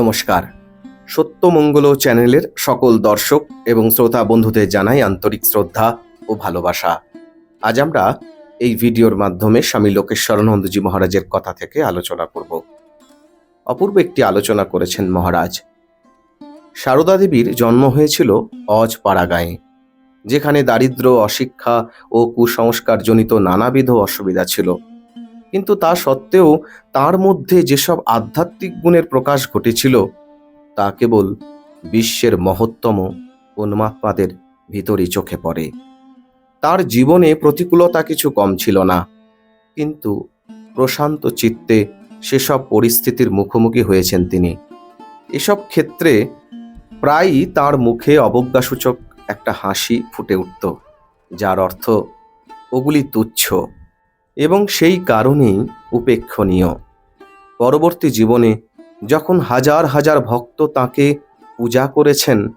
নমস্কার। সত্যমঙ্গল চ্যানেলের সকল দর্শক এবং শ্রোতা বন্ধুদের জানাই আন্তরিক শ্রদ্ধা ও ভালোবাসা। আজ আমরা এই ভিডিওর মাধ্যমে স্বামী লোকেশ্বরানন্দজি মহারাজের কথা থেকে আলোচনা করব। অপূর্ব একটি আলোচনা করেছেন মহারাজ। সারদা দেবীর জন্ম হয়েছিল অজ পাড়াগাঁয়ে, যেখানে দারিদ্র্য অশিক্ষা ও কুসংস্কারজনিত নানাবিধ অসুবিধা ছিল। কিন্তু তা সত্ত্বেও তার মধ্যে যেসব আধ্যাত্মিক গুণের প্রকাশ ঘটেছিল, তা কেবল বিশ্বের মহত্তম উন্মাত্মাদের ভিতরই চোখে পড়ে। তার জীবনে প্রতিকূলতা কিছু কম ছিল না, কিন্তু প্রশান্ত চিত্তে সেসব পরিস্থিতির মুখোমুখি হয়েছেন তিনি। এসব ক্ষেত্রে প্রায়ই তার মুখে অবজ্ঞাসূচক একটা হাসি ফুটে উঠত, যার অর্থ ওগুলি তুচ্ছ। এবং সেই কারণেই উপেক্ষণীয়। পরবর্তী জীবনে যখন হাজার হাজার ভক্ত তাকে পূজা করেছেন,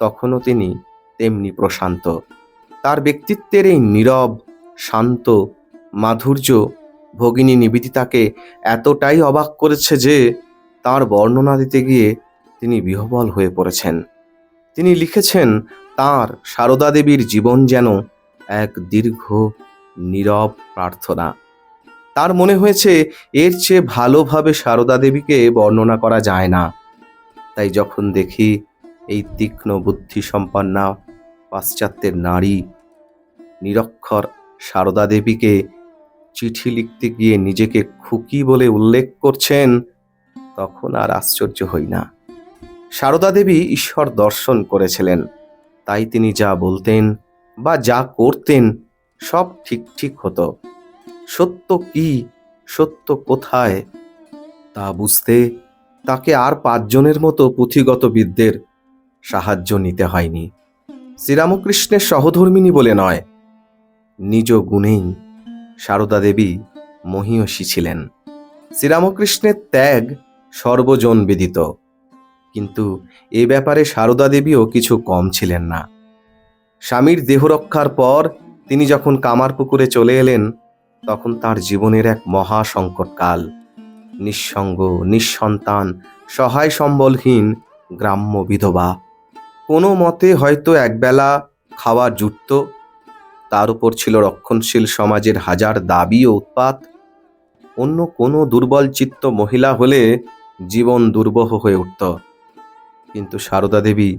তখনও তিনি তেমনি প্রশান্ত। তার ব্যক্তিত্বের এই নীরব, শান্ত, মাধুর্য ভগিনী নিবেদিতাকে এতটাই অবাক করেছে যে তার বর্ণনা দিতে গিয়ে তিনি বিহবল হয়ে পড়েছেন। তিনি লিখেছেন, তার সারদা দেবীর জীবন যেন এক দীর্ঘ নীরব প্রার্থনা। তার মনে হয়েছে, এর চেয়ে ভালোভাবে সারদা দেবীকে বর্ণনা করা যায় না। তাই যখন দেখি এই তীক্ষ্ণ বুদ্ধি সম্পন্না পাশ্চাত্যের নারী, নিরক্ষর সারদা দেবীকে চিঠি লিখতে গিয়ে নিজেকে খুকি বলে উল্লেখ করছেন, তখন আর আশ্চর্য হই না। সারদা দেবী ঈশ্বর দর্শন করেছিলেন। তাই তিনি যা বলতেন বা যা করতেন সব ঠিক ঠিক হতো। সত্য কি? সত্য কোথায়? তা বুঝতে তাকে আর পাঁচজনের মতো পুঁথিগত বিদ্যের সাহায্য নিতে হয়নি। শ্রীরামকৃষ্ণের সহধর্মিনী বলে নয়, নিজ গুণেই সারদা দেবী মহীয়সী ছিলেন। শ্রীরামকৃষ্ণের ত্যাগ সর্বজন বিদিত, কিন্তু এ ব্যাপারে সারদা দেবীও কিছু কম ছিলেন না। স্বামীর দেহরক্ষার পর তিনি যখন কামারপুকুরে চলে এলেন, তখন তার জীবনের এক মহা সংকটকাল নিঃসঙ্গ, নিঃসন্তান সহায় সম্বলহীন গ্রাম্য বিধবা। কোনো মতে হয়তো একবেলা খাওয়া জুটত। তার উপর ছিল রক্ষণশীল সমাজের হাজার দাবি ও উৎপাত। অন্য কোনো দুর্বল চিত্ত মহিলা হলে জীবন দুর্বহ হয়ে উঠত। কিন্তু সারদা দেবী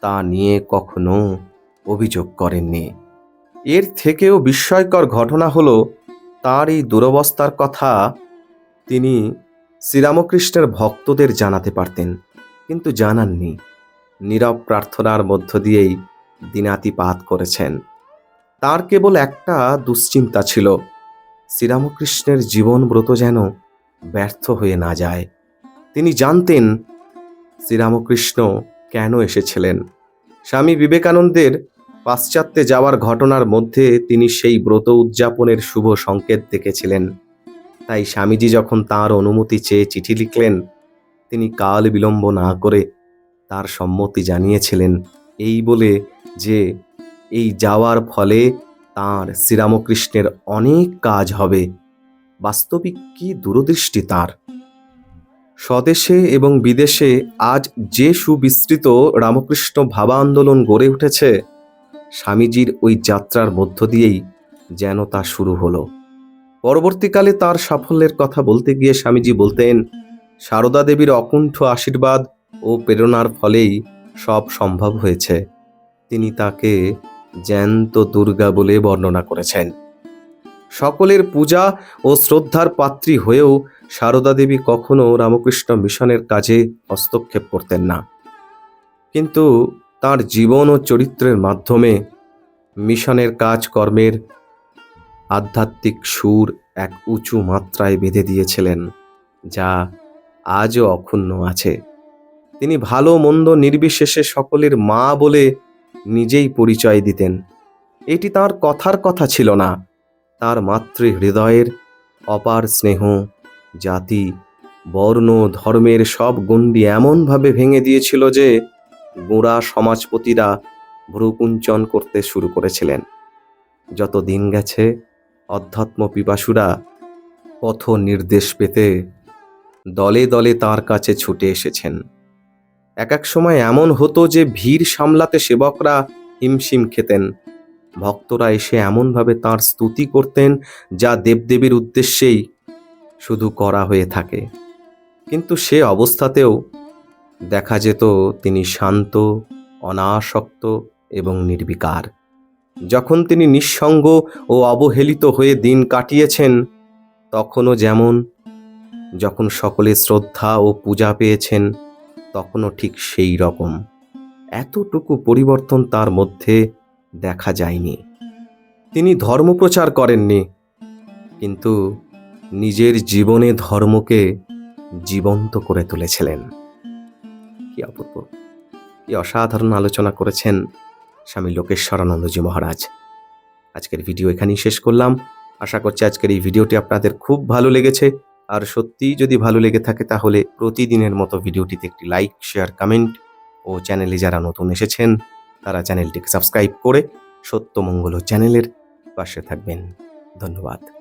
তা নিয়ে কখনো অভিযোগ করেননি। এর থেকেও বিস্ময়কর ঘটনা হলো তার এই দুরবস্থার কথা তিনি শ্রীরামকৃষ্ণের ভক্তদের জানাতে পারতেন, কিন্তু জানাননি। নীরব প্রার্থনার মধ্য দিয়েই দিনাতিপাত করেছেন। তার কেবল একটা দুশ্চিন্তা ছিল, শ্রীরামকৃষ্ণের জীবনব্রত যেন ব্যর্থ হয়ে না যায়। তিনি জানতেন, শ্রীরামকৃষ্ণ কেন এসেছিলেন? স্বামী বিবেকানন্দের পাশ্চাত্যে যাওয়ার ঘটনার মধ্যে তিনি সেই ব্রত উদযাপনের শুভ সংকেত দেখেছিলেন। তাই স্বামীজি যখন তার অনুমতি চেয়ে চিঠি লিখলেন, তিনি কাল বিলম্ব না করে তার সম্মতি জানিয়েছিলেন। এই বলে যে, এই যাওয়ার ফলে তার শ্রীরামকৃষ্ণের অনেক কাজ হবে। বাস্তবিক কি দূরদৃষ্টি তার? স্বদেশে এবং বিদেশে আজ যে সুবিস্তৃত রামকৃষ্ণ ভাবা আন্দোলন গড়ে উঠেছে স্বামীজির ওই যাত্রার মধ্য দিয়েই যেন তা শুরু হলো। পরবর্তীকালে তার সাফল্যের কথা বলতে গিয়ে স্বামীজি বলতেন, সারদা দেবীর অকুণ্ঠ আশীর্বাদ ও প্রেরণার ফলেই সব সম্ভব হয়েছে। তিনি তাকে জ্যান্ত দুর্গা বলে বর্ণনা করেছেন। সকলের পূজা ও শ্রদ্ধার পাত্রী হয়েও সারদা দেবী কখনো রামকৃষ্ণ মিশনের কাজে হস্তক্ষেপ করতেন না। কিন্তু তার জীবন ও চরিত্রের মাধ্যমে মিশনের কাজকর্মের আধ্যাত্মিক সুর এক উঁচু মাত্রায় বেঁধে দিয়েছিলেন, যা আজও অক্ষুণ্ণ আছে। তিনি ভালো মন্দ নির্বিশেষে সকলের মা বলে নিজেই পরিচয় দিতেন। এটি তার কথার কথা ছিল না, তার মাতৃ হৃদয়ের অপার স্নেহ, জাতি, বর্ণ, ধর্মের সব গণ্ডি এমনভাবে ভেঙে দিয়েছিল যে গোঁড়া সমাজপতিরা ভ্রুকুঞ্চন করতে শুরু করেছিলেন। যত দিন গেছে, অধ্যাত্ম পিপাসুরা পথ নির্দেশ পেতে দলে দলে তার কাছে ছুটে এসেছেন। এক এক সময় এমন হতো যে ভিড় সামলাতে সেবকরা হিমশিম খেতেন। ভক্তরা এসে এমনভাবে তার স্তুতি করতেন যা দেবদেবীর উদ্দেশ্যেই শুধু করা হয়ে থাকে। কিন্তু সে অবস্থাতেও দেখা যেত তিনি শান্ত, অনাসক্ত এবং নির্বিকার। যখন তিনি নিঃসঙ্গ ও অবহেলিত হয়ে দিন কাটিয়েছেন, তখনও যেমন, যখন সকলে শ্রদ্ধা ও পূজা পেয়েছেন, তখনও ঠিক সেই রকম। এতটুকু পরিবর্তন তার মধ্যে দেখা যায়নি। তিনি ধর্মপ্রচার করেননি, কিন্তু নিজের জীবনে ধর্মকে জীবন্ত করে তুলেছিলেন। কি অপূর্ব? কি অসাধারণ আলোচনা করেছেন স্বামী লোকেশ্বরানন্দজি মহারাজ। আজকের ভিডিও এখানেই শেষ করলাম। আশা করছি আজকের এই ভিডিওটি আপনাদের খুব ভালো লেগেছে। আর সত্যিই যদি ভালো লেগে থাকে তাহলে প্রতিদিনের মতো ভিডিওটিতে একটি লাইক, শেয়ার, কমেন্ট ও চ্যানেলে যারা নতুন এসেছেন তারা চ্যানেলটিকে সাবস্ক্রাইব করে সত্যমঙ্গল চ্যানেলের পাশে থাকবেন। ধন্যবাদ।